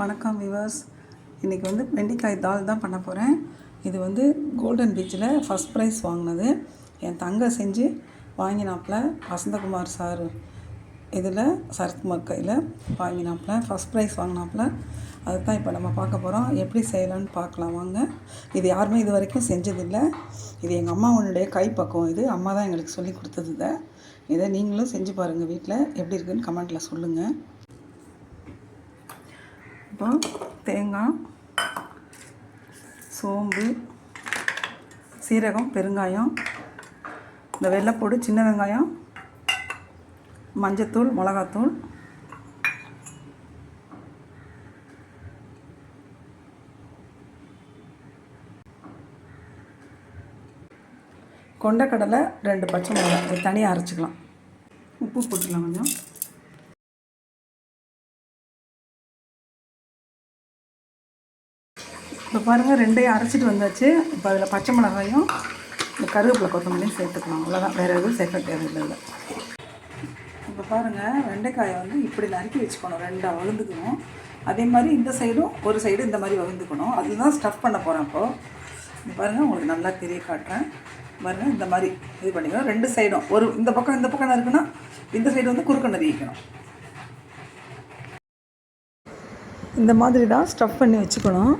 வணக்கம் விவர்ஸ் இன்றைக்கி வந்து வெண்டைக்காய் தால் தான் பண்ண போகிறேன் இது வந்து கோல்டன் பீச்சில் ஃபஸ்ட் ப்ரைஸ் வாங்கினது. என் தங்க செஞ்சு வாங்கினாப்புல வசந்தகுமார் சார். இதில் சரத்குமார் கையில் வாங்கினாப்புல ஃபஸ்ட் ப்ரைஸ் வாங்கினாப்புல. அதுதான் இப்போ நம்ம பார்க்க போகிறோம் எப்படி செய்யலாம்னு பார்க்கலாம் வாங்க. இது யாருமே இது வரைக்கும் செஞ்சதில்லை. இது எங்கள் அம்மாவுடைய கைப்பக்குவம் இது. அம்மா தான் எங்களுக்கு சொல்லி கொடுத்தது இதை. இதை நீங்களும் செஞ்சு பாருங்கள் வீட்டில் எப்படி இருக்குதுன்னு கமெண்ட்டில் சொல்லுங்கள் இப்போ தேங்காய் சோம்பு சீரகம் பெருங்காயம் இந்த வெள்ளைப்பூடு சின்ன வெங்காயம் மஞ்சத்தூள் மிளகாத்தூள் கொண்டக்கடலை ரெண்டு பச்சை மிளகாய். தனியாக அரைச்சிக்கலாம். உப்பு போட்டுக்கலாம் கொஞ்சம். இப்போ பாருங்கள் ரெண்டையும் அரைச்சிட்டு வந்தாச்சு. இப்போ அதில் பச்சை மிளகாயும் இந்த கருவேப்பிலை கொத்தமல்லியும் சேர்த்துக்கலாம் அவ்வளோதான் வேறு எதுவும் சேர்க்க தேவையில்லை இப்போ பாருங்கள் வெண்டைக்காயை வந்து இப்படி நறுக்கி வச்சுக்கணும். ரெண்டாக வளர்ந்துக்கணும் அதே மாதிரி இந்த சைடும் ஒரு சைடு இந்த மாதிரி வளர்ந்துக்கணும் அதில் தான் ஸ்டஃப் பண்ண போகிறேன் இப்போது பாருங்கள் உங்களுக்கு நல்லா தெரிய காட்டுறேன். பாருங்கள் இந்த மாதிரி இது பண்ணிக்கணும். ரெண்டு சைடும். ஒரு இந்த பக்கம் இந்த பக்கம் இருக்குன்னா இந்த சைடு வந்து குறுக்க நறுக்கிக்கணும் இந்த மாதிரி தான் ஸ்டஃப் பண்ணி வச்சுக்கணும்.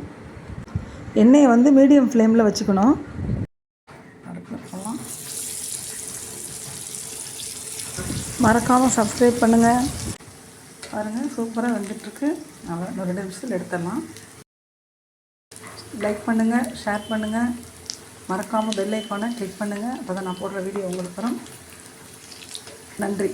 எண்ணெயை வந்து மீடியம் ஃப்ளேமில் வச்சுக்கணும். மறக்காமல் சப்ஸ்கிரைப் பண்ணுங்கள் பாருங்கள் சூப்பராக வந்துட்டுருக்கு. நல்லா இன்னும் ரெண்டு நிமிஷத்தில் எடுத்துடலாம். லைக் பண்ணுங்கள் ஷேர் பண்ணுங்கள் மறக்காமல் பெல் ஐக்கானை கிளிக் பண்ணுங்கள் அப்போ தான் நான் போடுற வீடியோ உங்களுக்கு வரும். நன்றி.